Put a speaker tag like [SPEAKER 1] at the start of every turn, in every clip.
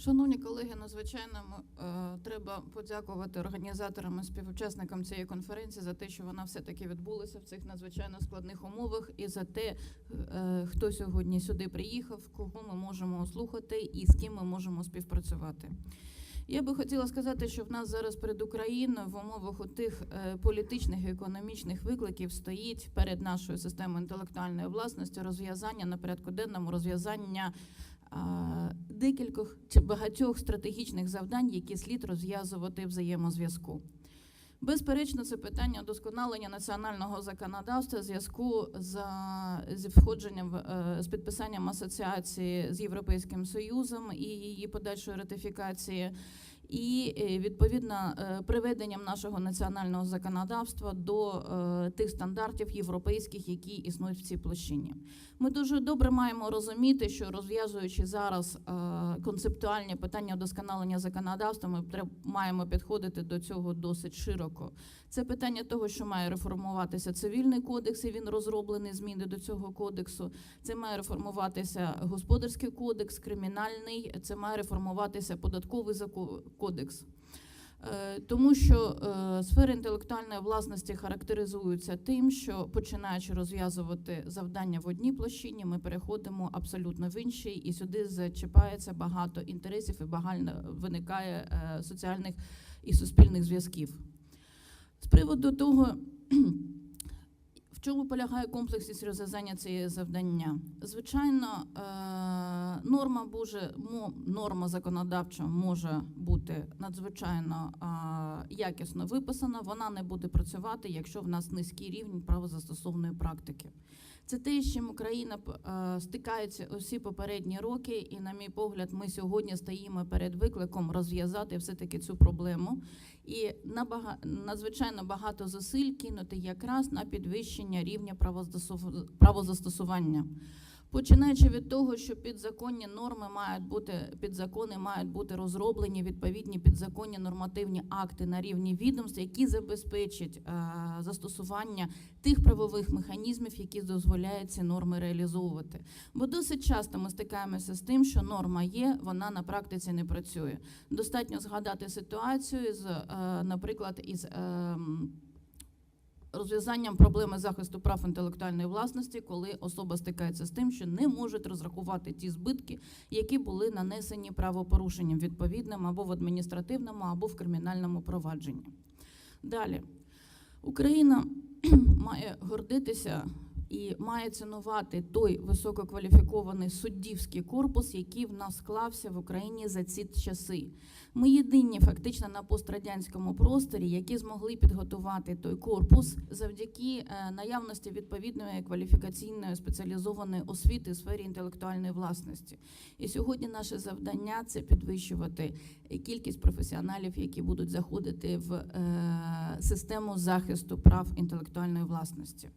[SPEAKER 1] Шановні колеги, надзвичайно е, треба подякувати організаторам і співучасникам цієї конференції за те, що вона все-таки відбулася в цих надзвичайно складних умовах, і за те, е, хто сьогодні сюди приїхав, кого ми можемо слухати і з ким ми можемо співпрацювати. Я би хотіла сказати, що в нас зараз перед Україною в умовах у тих е, політичних і економічних викликів стоїть перед нашою системою інтелектуальної власності розв'язання на порядку денному розв'язання декількох чи багатьох стратегічних завдань, які слід розв'язувати взаємозв'язку. Безперечно, це питання удосконалення національного законодавства в зв'язку з, зі входженням з підписанням асоціації з Європейським Союзом і її подальшої ратифікації, і е, відповідно е, приведенням нашого національного законодавства до е, тих стандартів європейських, які існують в цій площині. Ми дуже добре маємо розуміти, що розв'язуючи зараз концептуальні питання удосконалення законодавства, ми маємо підходити до цього досить широко. Це питання того, що має реформуватися цивільний кодекс, і він розроблений зміни до цього кодексу. Це має реформуватися господарський кодекс, кримінальний, це має реформуватися податковий зако- кодекс. Е, Тому що е, сфери інтелектуальної власності характеризуються тим, що починаючи розв'язувати завдання в одній площині, ми переходимо абсолютно в іншій, і сюди зачіпається багато інтересів і багато виникає е, соціальних і суспільних зв'язків. З приводу того, чому полягає комплексність розв'язання цієї завдання? Звичайно, е, норма може, мо- норма законодавча може бути надзвичайно е, якісно виписана. Вона не буде працювати, якщо в нас низький рівень правозастосовної практики. Це те, з чим Україна е, стикається усі попередні роки, і, на мій погляд, ми сьогодні стоїмо перед викликом розв'язати все-таки цю проблему. І надзвичайно багато зусиль кинути якраз на підвищення рівня правозастосу- правозастосування. Починаючи від того, що підзаконні норми мають бути підзакони мають бути розроблені відповідні підзаконні нормативні акти на рівні відомств, які забезпечать е, застосування тих правових механізмів, які дозволяють ці норми реалізовувати. Бо досить часто ми стикаємося з тим, що норма є, вона на практиці не працює. Достатньо згадати ситуацію з, е, наприклад, із. Розв'язанням проблеми захисту прав інтелектуальної власності, коли особа стикається з тим, що не можуть розрахувати ті збитки, які були нанесені правопорушенням відповідним або в адміністративному, або в кримінальному провадженні. Далі Україна має гордитися і має цінувати той висококваліфікований суддівський корпус, який в нас склався в Україні за ці часи. Ми єдині фактично на пострадянському просторі, які змогли підготувати той корпус завдяки е, наявності відповідної кваліфікаційної спеціалізованої освіти у сфері інтелектуальної власності. І сьогодні наше завдання це підвищувати кількість професіоналів, які будуть заходити в е, систему захисту прав інтелектуальної власності.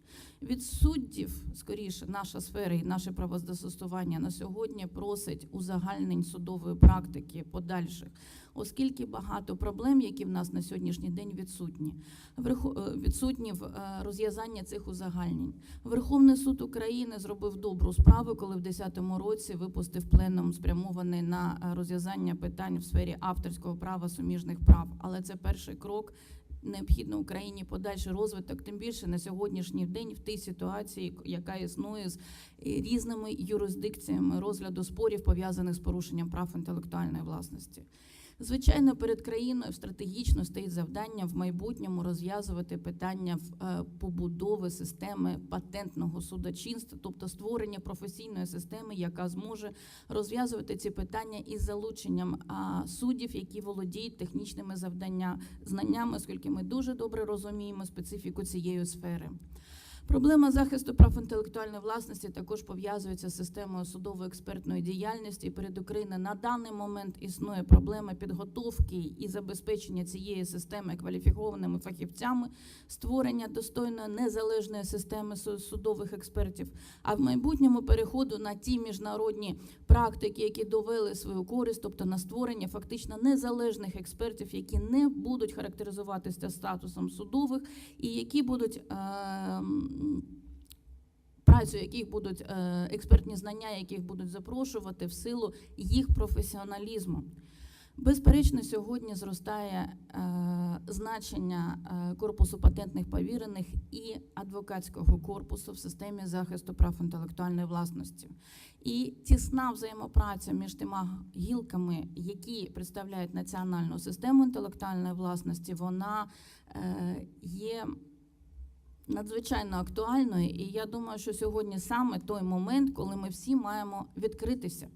[SPEAKER 1] Від суддів, скоріше, наша сфера і наше правозастосування на сьогодні просить узагальнень судової практики подальших, оскільки багато проблем, які в нас на сьогоднішній день відсутні, е, відсутні в е, розв'язанні цих узагальнень. Верховний суд України зробив добру справу, коли в 2010 році випустив пленум спрямований на е, розв'язання питань в сфері авторського права суміжних прав. Але це перший крок. Необхідно Україні подальший розвиток, тим більше на сьогоднішній день в тій ситуації, яка існує з е, різними юрисдикціями розгляду спорів, пов'язаних з порушенням прав інтелектуальної власності. Звичайно, перед країною стратегічно стоїть завдання в майбутньому розв'язувати питання е, побудови системи патентного судочинства, тобто створення професійної системи, яка зможе розв'язувати ці питання із залученням суддів, які володіють технічними завдання, знаннями, оскільки ми дуже добре розуміємо специфіку цієї сфери. Проблема захисту прав інтелектуальної власності також пов'язується з системою судової експертної діяльності. Перед Україною на даний момент існує проблема підготовки і забезпечення цієї системи кваліфікованими фахівцями, створення достойної незалежної системи судових експертів, а в майбутньому переходу на ті міжнародні практики, які довели свою користь, тобто на створення фактично незалежних експертів, які не будуть характеризуватися статусом судових і які будуть ем, пра- співпрацю, яких будуть е, експертні знання, яких будуть запрошувати в силу їх професіоналізму. Безперечно, сьогодні зростає е, значення е, корпусу патентних повірених і адвокатського корпусу в системі захисту прав інтелектуальної власності. І тісна взаємопраця між тима гілками, які представляють національну систему інтелектуальної власності, вона є надзвичайно актуальною. І я думаю, що сьогодні саме той момент, коли ми всі маємо відкритися.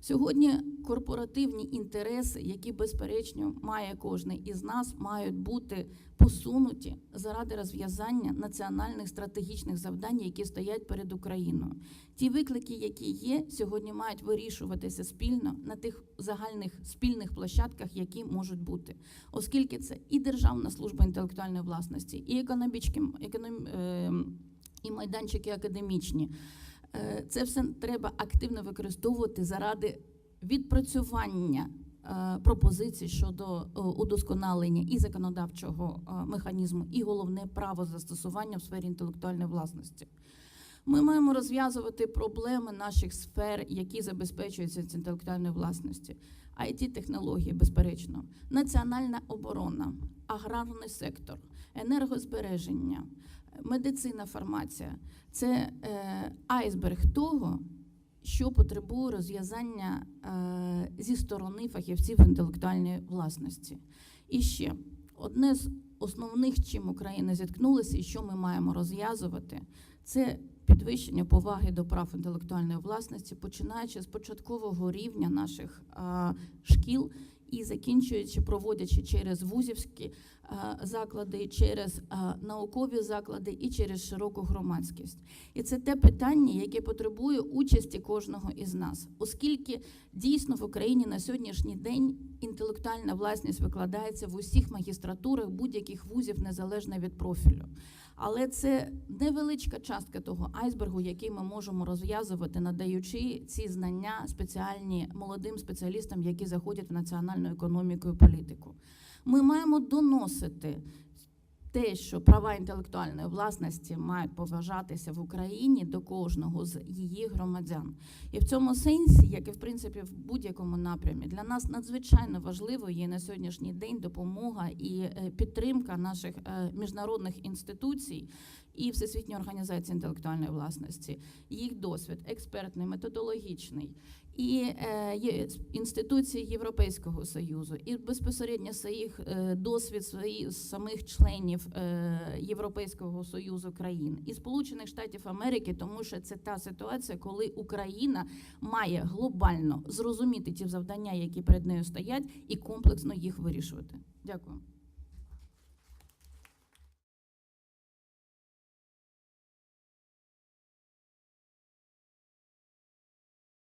[SPEAKER 1] Сьогодні корпоративні інтереси, які безперечно має кожен із нас, мають бути посунуті заради розв'язання національних стратегічних завдань, які стоять перед Україною. Ті виклики, які є, сьогодні мають вирішуватися спільно на тих загальних спільних площадках, які можуть бути, оскільки це і Державна служба інтелектуальної власності, і економічні, економ, е, і майданчики академічні. Е, Це все треба активно використовувати заради відпрацювання е, пропозицій щодо е, удосконалення і законодавчого механізму, і головне право застосування в сфері інтелектуальної власності. Ми маємо розв'язувати проблеми наших сфер, які забезпечуються з інтелектуальної власності, it технології, безперечно, національна оборона, аграрний сектор, енергозбереження, медицина, фармація це е, айсберг того, що потребує розв'язання е, зі сторони фахівців інтелектуальної власності. І ще одне з основних, чим Україна зіткнулася, і що ми маємо розв'язувати, це підвищення поваги до прав інтелектуальної власності, починаючи з початкового рівня наших е, шкіл і закінчуючи, проводячи через вузівські е, заклади, через е, наукові заклади і через широку громадськість. І це те питання, яке потребує участі кожного із нас, оскільки дійсно в Україні на сьогоднішній день інтелектуальна власність викладається в усіх магістратурах будь-яких вузів незалежно від профілю. Але це невеличка частка того айсбергу, який ми можемо розв'язувати, надаючи ці знання спеціальні молодим спеціалістам, які заходять в національну економіку і політику. Ми маємо доносити те, що права інтелектуальної власності мають поважатися в Україні до кожного з її громадян. І в цьому сенсі, як і в принципі в будь-якому напрямі, для нас надзвичайно важливо є на сьогоднішній день допомога і е, підтримка наших е, міжнародних інституцій і Всесвітньої організації інтелектуальної власності, їх досвід, експертний, методологічний, і е, інституції Європейського союзу, і безпосередньо своїх е, досвід своїх самих членів е, Європейського союзу країн і Сполучених Штатів Америки, тому що це та ситуація, коли Україна має глобально зрозуміти ті завдання, які перед нею стоять, і комплексно їх вирішувати. Дякую.